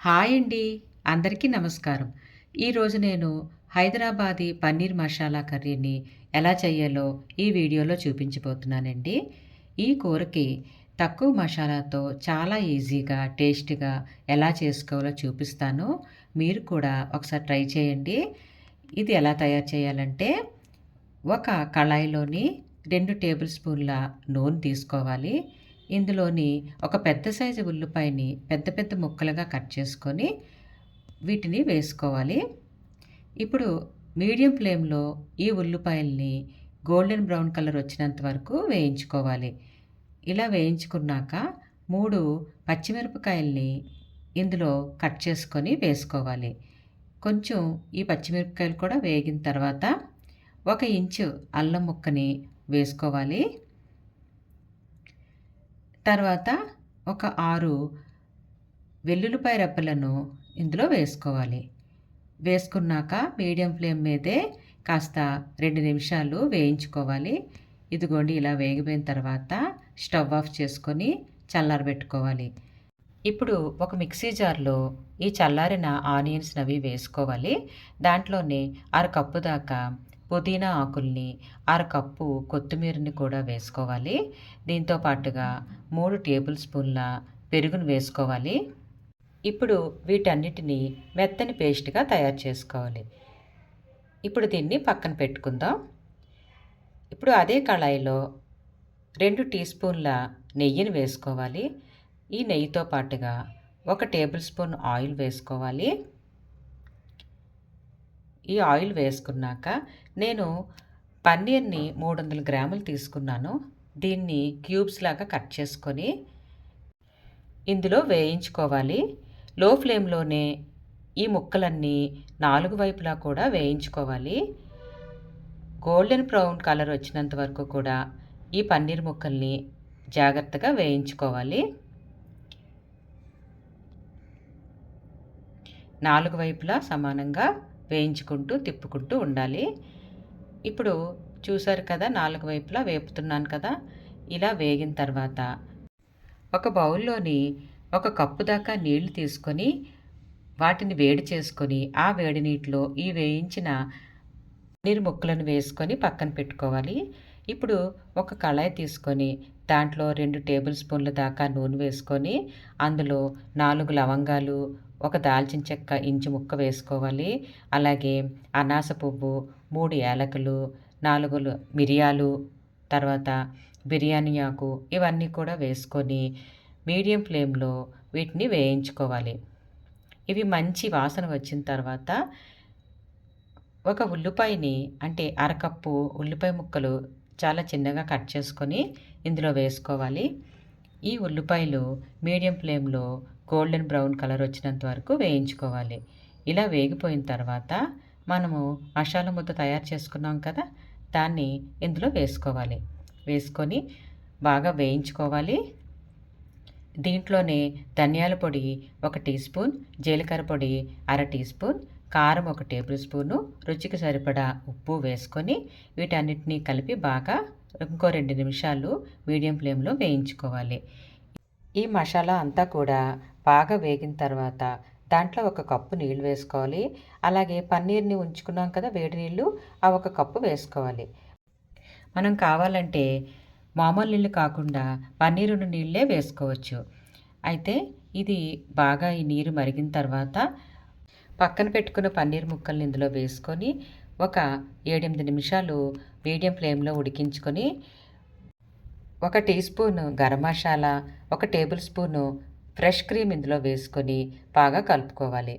Hi అండి. అందరికీ నమస్కారం. ఈరోజు నేను హైదరాబాదీ పన్నీర్ మసాలా కర్రీని ఎలా చేయాలో ఈ వీడియోలో చూపించబోతున్నానండి. ఈ కూరకి తక్కువ మసాలాతో చాలా ఈజీగా టేస్టీగా ఎలా చేసుకోవాలో చూపిస్తాను. మీరు కూడా ఒకసారి ట్రై చేయండి. ఇది ఎలా తయారు చేయాలంటే ఒక కళాయిలోని రెండు టేబుల్ స్పూన్ల నూనె తీసుకోవాలి. ఇందులోని ఒక పెద్ద సైజు ఉల్లిపాయని పెద్ద పెద్ద ముక్కలుగా కట్ చేసుకొని వీటిని వేసుకోవాలి. ఇప్పుడు మీడియం ఫ్లేమ్లో ఈ ఉల్లిపాయల్ని గోల్డెన్ బ్రౌన్ కలర్ వచ్చినంత వరకు వేయించుకోవాలి. ఇలా వేయించుకున్నాక మూడు పచ్చిమిరపకాయల్ని ఇందులో కట్ చేసుకొని వేసుకోవాలి. కొంచెం ఈ పచ్చిమిరపకాయలు కూడా వేగిన తర్వాత ఒక ఇంచు అల్లం ముక్కని వేసుకోవాలి. తర్వాత ఒక ఆరు వెల్లుల్లిపాయ రెప్పలను ఇందులో వేసుకోవాలి. వేసుకున్నాక మీడియం ఫ్లేమ్ మీదే కాస్త రెండు నిమిషాలు వేయించుకోవాలి. ఇదిగోండి ఇలా వేగిపోయిన తర్వాత స్టవ్ ఆఫ్ చేసుకొని చల్లారబెట్టుకోవాలి ఇప్పుడు ఒక మిక్సీ జార్లో ఈ చల్లారిన ఆనియన్స్ అవి వేసుకోవాలి. దాంట్లోనే అర కప్పు దాకా పుదీనా ఆకుల్ని అరకప్పు కొత్తిమీరని కూడా వేసుకోవాలి. దీంతో పాటుగా మూడు టేబుల్ స్పూన్ల పెరుగును వేసుకోవాలి. ఇప్పుడు వీటన్నిటిని మెత్తని పేస్ట్గా తయారు చేసుకోవాలి. ఇప్పుడు దీన్ని పక్కన పెట్టుకుందాం. ఇప్పుడు అదే కళాయిలో రెండు టీ స్పూన్ల నెయ్యిని వేసుకోవాలి. ఈ నెయ్యితో పాటుగా ఒక టేబుల్ స్పూన్ ఆయిల్ వేసుకోవాలి. ఈ ఆయిల్ వేసుకున్నాక నేను పన్నీర్ని మూడు వందల గ్రాములు తీసుకున్నాను. దీన్ని క్యూబ్స్ లాగా కట్ చేసుకొని ఇందులో వేయించుకోవాలి. లో ఫ్లేమ్లోనే ఈ ముక్కలన్నీ నాలుగు వైపులా కూడా వేయించుకోవాలి. గోల్డెన్ బ్రౌన్ కలర్ వచ్చినంత వరకు కూడా ఈ పన్నీర్ ముక్కల్ని జాగ్రత్తగా వేయించుకోవాలి. నాలుగు వైపులా సమానంగా వేయించుకుంటూ తిప్పుకుంటూ ఉండాలి. ఇప్పుడు చూసారు కదా నాలుగు వైపులా వేపుతున్నాను కదా ఇలా వేగిన తర్వాత ఒక బౌల్లోని ఒక కప్పు దాకా నీళ్ళు తీసుకొని వాటిని వేడి చేసుకొని ఆ వేడి నీటిలో ఈ వేయించిన నీరు ముక్కలను వేసుకొని పక్కన పెట్టుకోవాలి. ఇప్పుడు ఒక కళాయి తీసుకొని దాంట్లో రెండు టేబుల్ స్పూన్ల దాకా నూనె వేసుకొని అందులో నాలుగు లవంగాలు ఒక దాల్చిన చెక్క ఇంచు ముక్క వేసుకోవాలి. అలాగే అనాస పువ్వు మూడు ఏలకులు నాలుగు మిరియాలు తర్వాత బిర్యానీ ఆకు ఇవన్నీ కూడా వేసుకొని మీడియం ఫ్లేమ్లో వీటిని వేయించుకోవాలి. ఇవి మంచి వాసన వచ్చిన తర్వాత ఒక ఉల్లిపాయని అంటే అరకప్పు ఉల్లిపాయ ముక్కలు చాలా చిన్నగా కట్ చేసుకొని ఇందులో వేసుకోవాలి. ఈ ఉల్లిపాయలు మీడియం ఫ్లేమ్లో గోల్డెన్ బ్రౌన్ కలర్ వచ్చినంత వరకు వేయించుకోవాలి. ఇలా వేగిపోయిన తర్వాత మనము మసాలా ముద్ద తయారు చేసుకున్నాం కదా దాన్ని ఇందులో వేసుకోవాలి. వేసుకొని బాగా వేయించుకోవాలి. దీంట్లోనే ధనియాల పొడి ఒక టీ స్పూన్ జీలకర్ర పొడి అర టీ స్పూన్ కారం ఒక టేబుల్ స్పూను రుచికి సరిపడా ఉప్పు వేసుకొని వీటన్నిటినీ కలిపి బాగా ఇంకో రెండు నిమిషాలు మీడియం ఫ్లేమ్లో వేయించుకోవాలి. ఈ మసాలా అంతా కూడా బాగా వేగిన తర్వాత దాంట్లో ఒక కప్పు నీళ్ళు వేసుకోవాలి. అలాగే పన్నీర్ని ఉంచుకున్నాం కదా వేడి నీళ్ళు ఆ ఒక కప్పు వేసుకోవాలి. మనం కావాలంటే మామూలు నీళ్ళు కాకుండా పన్నీరు నీళ్ళే వేసుకోవచ్చు. అయితే ఇది బాగా ఈ నీరు మరిగిన తర్వాత పక్కన పెట్టుకున్న పన్నీర్ ముక్కల్ని ఇందులో వేసుకొని ఒక ఏడెనిమిది నిమిషాలు మీడియం ఫ్లేమ్లో ఉడికించుకొని ఒక టీ స్పూన్ గరం మసాలా ఒక టేబుల్ స్పూను ఫ్రెష్ క్రీమ్ ఇందులో వేసుకొని బాగా కలుపుకోవాలి.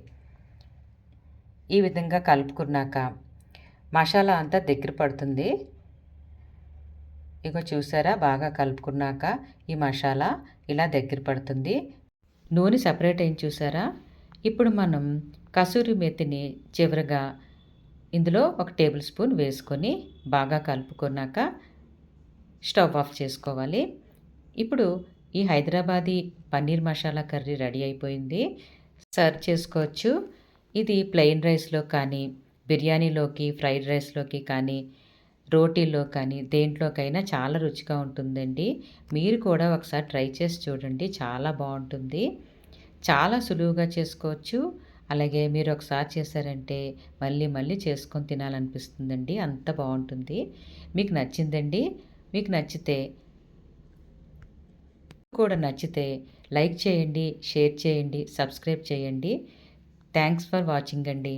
ఈ విధంగా కలుపుకున్నాక మసాలా అంతా దగ్గర పడుతుంది. ఇగో చూసారా? బాగా కలుపుకున్నాక ఈ మసాలా ఇలా దగ్గర పడుతుంది. నూనె సపరేట్ అయింది చూసారా? ఇప్పుడు మనం కసూరి మెతిని చివరిగా ఇందులో ఒక టేబుల్ స్పూన్ వేసుకొని బాగా కలుపుకున్నాక స్టవ్ ఆఫ్ చేసుకోవాలి. ఇప్పుడు ఈ హైదరాబాదీ పన్నీర్ మసాలా కర్రీ రెడీ అయిపోయింది. సర్వ్ చేసుకోవచ్చు. ఇది ప్లెయిన్ రైస్లో కానీ బిర్యానీలోకి ఫ్రైడ్ రైస్లోకి కానీ రోటీలో కానీ దేంట్లోకైనా చాలా రుచిగా ఉంటుందండి. మీరు కూడా ఒకసారి ట్రై చేసి చూడండి. చాలా బాగుంటుంది. చాలా సులువుగా చేసుకోవచ్చు. అలాగే మీరు ఒకసారి చేశారంటే మళ్ళీ మళ్ళీ చేసుకొని తినాలనిపిస్తుందండి. అంత బాగుంటుంది. మీకు నచ్చిందండి. మీకు నచ్చితే కూడా నచ్చితే లైక్ చేయండి షేర్ చేయండి సబ్స్క్రైబ్ చేయండి. థ్యాంక్స్ ఫర్ వాచింగ్ అండి.